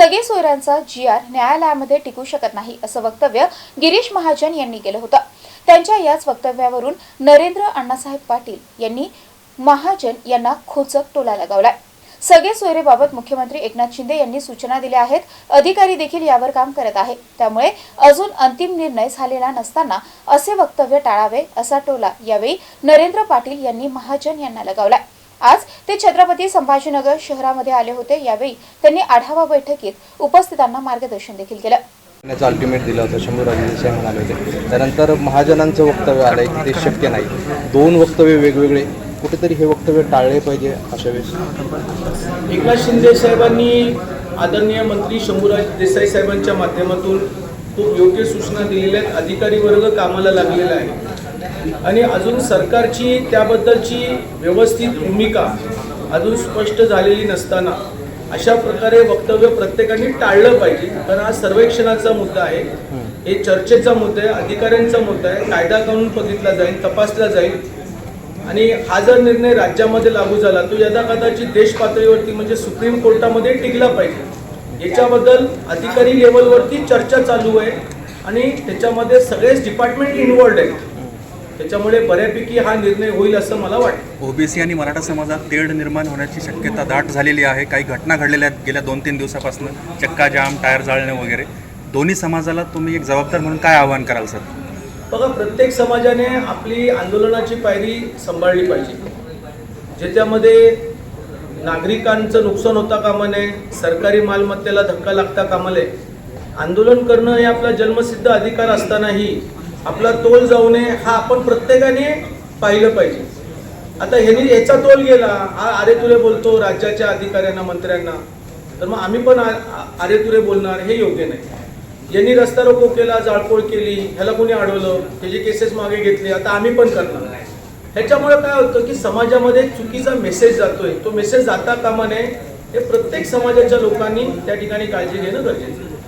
सगळे सोयऱ्यांचा जी आर न्यायालयामध्ये टिकू शकत नाही असं वक्तव्य गिरीश महाजन यांनी केलं होतं. त्यांच्या याच वक्तव्यावरून नरेंद्र अण्णासाहेब पाटील यांनी महाजन यांना खोचक टोला लगावलाय सगळे सोयरेबाबत मुख्यमंत्री एकनाथ शिंदे यांनी सूचना दिल्या आहेत. अधिकारी देखील यावर काम करत आहे. त्यामुळे अजून अंतिम निर्णय झालेला नसताना असे वक्तव्य टाळावे असा टोला यावेळी नरेंद्र पाटील यांनी महाजन यांना लगावलाय. आज ते छत्रपती संभाजीनगर शहरामध्ये आले होते. यावेळी त्यांनी आढावा बैठकीत उपस्थितांना मार्गदर्शन देखील केलं. त्याचं अल्टिमेट दिलं होतं. शंभूराजे देसाई म्हणाले होते. त्यानंतर महाजनांचं वक्तव्य आलं आहे की ते शक्य नाही. दोन वक्तव्य वेगवेगळे. कुठेतरी हे वक्तव्य टाळले पाहिजे अशा वेळेस. एकनाथ शिंदे साहेबांनी आदरणीय मंत्री शंभूराज देसाई साहेबांच्या माध्यमातून खूप योग्य सूचना दिलेल्या आहेत. अधिकारी वर्ग कामाला लागलेला आहे. आणि अजून सरकारची त्याबद्दलची व्यवस्थित भूमिका अजून स्पष्ट झालेली नसताना अशा प्रकारे वक्तव्य प्रत्येकाने टाळलं पाहिजे. कारण हा सर्वेक्षणाचा मुद्दा आहे. हे चर्चेचा मुद्दा आहे अधिकाऱ्यांचा मुद्दा आहे. कायदा कानून बघितला जाईल तपासला जाईल. आणि हा जर निर्णय राज्यामध्ये लागू झाला तो यदा कदाचित देश पातळीवरती म्हणजे सुप्रीम कोर्टामध्ये टिकला पाहिजे. याच्याबद्दल अधिकारी लेवलवरती चर्चा चालू आहे. आणि त्याच्यामध्ये सगळेच डिपार्टमेंट इन्वॉल्ड आहेत. त्याच्यामुळे बऱ्यापैकी हा निर्णय होईल असं मला वाटतं. ओबीसी आणि मराठा समाजात तेढ निर्माण होण्याची शक्यता दाट झालेली आहे. काही घटना घडलेल्या आहेत गेल्या दोन तीन दिवसापासून. चक्का जाम टायर जाळणे वगैरे. दोन्ही समाजाला तुम्ही एक जबाबदार म्हणून काय आवाहन कराल सर? बघा प्रत्येक समाजाने आपली आंदोलनाची पायरी सांभाळली पाहिजे. ज्याच्यामध्ये नागरिकांचं नुकसान होता कामा नये सरकारी मालमत्तेला धक्का लागता कामा नये आंदोलन करणं हे आपला जन्मसिद्ध अधिकार असतानाही आपला तोल जाऊ नये हा आपण प्रत्येकाने पाहिलं पाहिजे. आता ह्यांनी याचा तोल गेला हा आरेतुरे बोलतो राज्याच्या अधिकाऱ्यांना मंत्र्यांना. तर मग आम्ही पण आरे तुले बोलणार हे योग्य नाही. यांनी रस्ता रोको केला जाळपोळ केली ह्याला कोणी अडवलं त्याचे केसेस मागे घेतले आता आम्ही पण करणार. ह्याच्यामुळे काय होतं की समाजामध्ये चुकीचा मेसेज जातोय. तो मेसेज जाता कामा नये हे प्रत्येक समाजाच्या लोकांनी त्या ठिकाणी काळजी घेणं गरजेचं आहे.